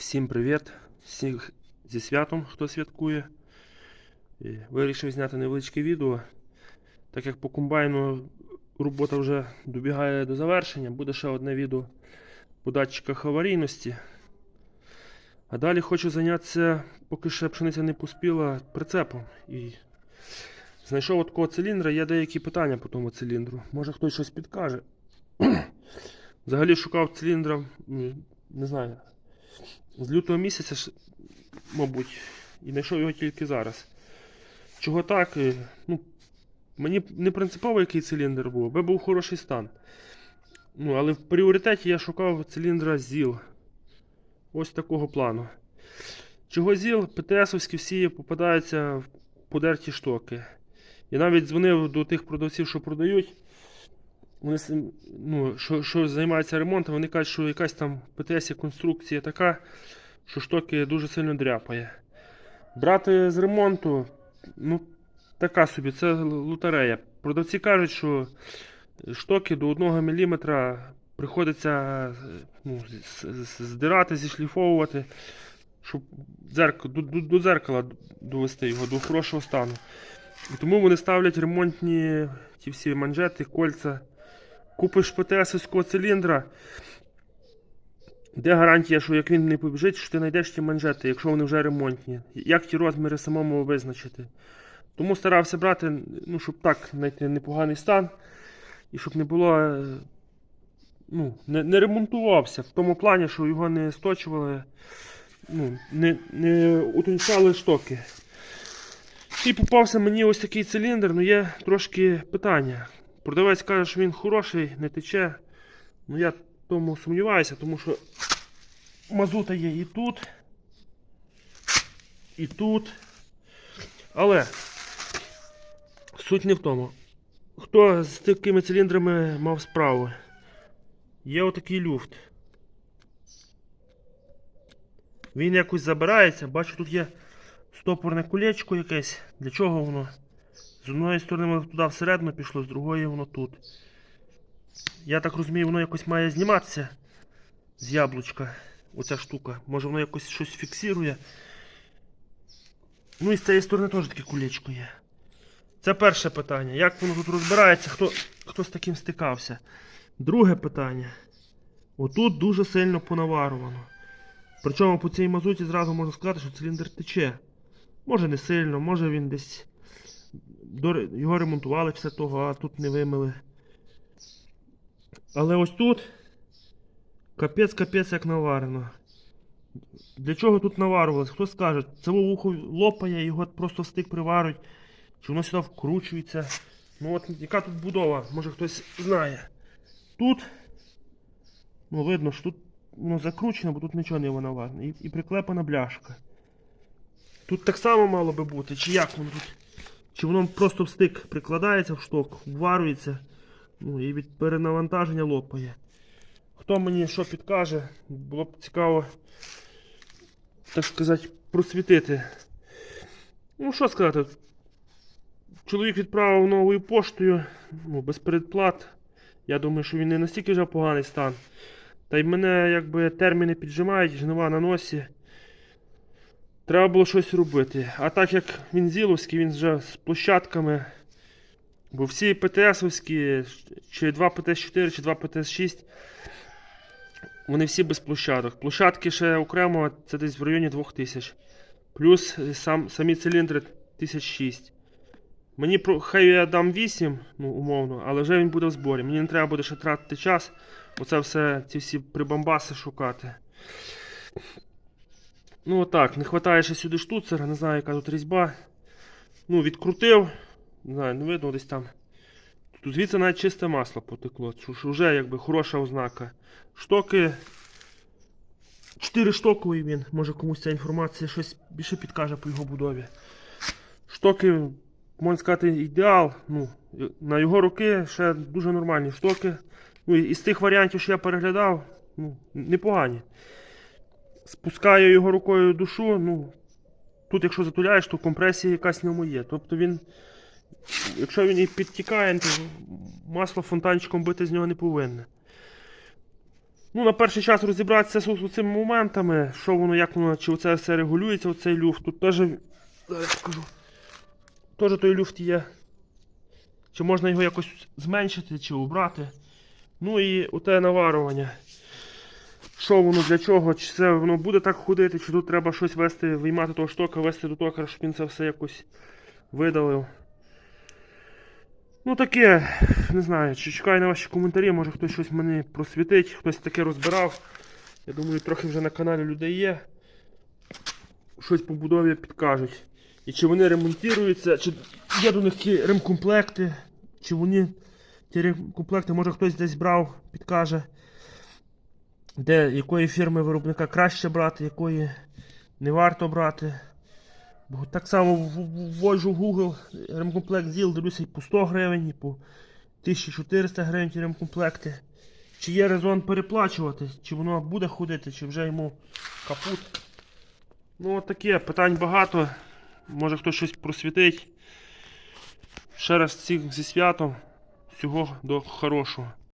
Всім привіт! Всіх зі святом, хто святкує. Вирішив зняти невеличке відео. Так як по комбайну робота вже добігає до завершення, буде ще одне відео по датчиках аварійності. А далі хочу зайнятися, поки ще пшениця не поспіла, прицепом. І знайшов такого циліндра, є деякі питання по тому циліндру. Може хтось щось підкаже. Взагалі шукав циліндра, не знаю, з лютого місяця, мабуть, і знайшов його тільки зараз. Чого так? Е, Ну, мені не принципово, який циліндр був, аби був хороший стан. Ну, але в пріоритеті я шукав циліндра ЗІЛ. Ось такого плану. Чого ЗІЛ, ПТСовські всі попадаються в подерті штоки. Я навіть дзвонив до тих продавців, що продають. Вони ну, що, що займаються ремонтом, вони кажуть, що якась там ПТС конструкція така, що штоки дуже сильно дряпає. Брати з ремонту, ну, така собі, це лотерея. Продавці кажуть, що штоки до 1 мм приходиться ну, здирати, зішліфовувати, щоб дзерк, до, до, до дзеркала довести його до хорошого стану. І тому вони ставлять ремонтні ті всі манжети, кольця. Купиш ПТСовського циліндра. Де гарантія, що як він не побіжить, що ти знайдеш ті манжети, якщо вони вже ремонтні. Як ті розміри самому визначити. Тому старався брати, ну, щоб так знайти непоганий стан. І щоб не було. е, Ну, не, не ремонтувався в тому плані, що його не сточували, ну, не, не утончали штоки. І попався мені ось такий циліндр, ну є трошки питання. Продавець каже, що він хороший, не тече. Ну я тому сумніваюся, тому що мазута є і тут, і тут. Але суть не в тому. Хто з такими циліндрами мав справу? Є отакий люфт. Він якось забирається, бачу, тут є стопорне кулечко якесь. Для чого воно? З одної сторони воно туди всередину пішло, з другої воно тут. Я так розумію, воно якось має зніматися з яблучка. Оця штука. Може воно якось щось фіксує. Ну і з цієї сторони теж таке кулечко є. Це перше питання. Як воно тут розбирається, хто, хто з таким стикався? Друге питання. Отут дуже сильно понаварувано. Причому по цій мазуті зразу можна сказати, що циліндр тече. Може не сильно, може він десь. Його ремонтували після того, а тут не вимили. Але ось тут капець капець як наварено. Для чого тут наварювалось? Хто скаже, це вухо лопає, його просто стик приварить, чи воно сюди вкручується. Ну от яка тут будова, може хтось знає. Тут, ну видно, що тут воно закручено, бо тут нічого не наварено. І, і приклепана бляшка. Тут так само мало би бути, чи як воно тут? Чи воно просто в стик прикладається в шток, вварюється, ну і від перенавантаження лопає. Хто мені що підкаже, було б цікаво, так сказати, просвітити. Ну, що сказати, чоловік відправив новою поштою, ну, без передплат. Я думаю, що він не настільки вже поганий стан. Та й мене якби терміни піджимають, жнива на носі. Треба було щось робити. А так як він зіловський, він вже з площадками. Бо всі ПТСовські, чи 2 ПТС-4, чи 2 ПТС-6, вони всі без площадок. Площадки ще окремо, це десь в районі 2000. Плюс сам, самі циліндри 1006. Мені про- хай я дам 8, ну умовно, але вже він буде в зборі. Мені не треба буде ще тратити час. Оце все, ці всі прибамбаси шукати. Ну отак, не вистачає ще сюди штуцера, не знаю, яка тут різьба. Ну, відкрутив. Не знаю, не видно десь там. Тут звідси навіть чисте масло потекло. Вже якби хороша ознака. Штоки. 4 штоковий він. Може комусь ця інформація щось більше підкаже по його будові. Штоки, можна сказати, ідеал. Ну, на його руки ще дуже нормальні штоки. Ну, і з тих варіантів, що я переглядав, ну, непогані. Спускаю його рукою душу, ну. Тут, якщо затуляєш, то компресія якась в ньому є. Тобто він. Якщо він і підтікає, то масло фонтанчиком бити з нього не повинне. Ну, на перший час розібратися з, цими моментами, що воно, як воно, чи оце все регулюється, оцей люфт. Тут теж, зараз покажу, теж той люфт є. Чи можна його якось зменшити, чи убрати. Ну і оте наварування. Що воно для чого? Чи це воно буде так ходити, чи тут треба щось вести, виймати того штока, вести до токара, щоб він це все якось видалив. Ну таке, не знаю, чи чекаю на ваші коментарі, може хтось щось мене просвітить, хтось таке розбирав. Я думаю, трохи вже на каналі людей є. Щось по будові підкажуть. І чи вони ремонтуються, чи є до них ті ремкомплекти, чи вони ті ремкомплекти, може хтось десь брав, підкаже. Де якої фірми виробника краще брати, якої не варто брати. Бо так само вводжу в Google ремкомплект ЗІЛ, дивлюся і по 100 гривень, і по 1400 гривень ремкомплекти. Чи є резон переплачувати, чи воно буде ходити, чи вже йому капут. Ну от таке, питань багато. Може хтось щось просвітить. Ще раз всіх зі святом. Всього до хорошого.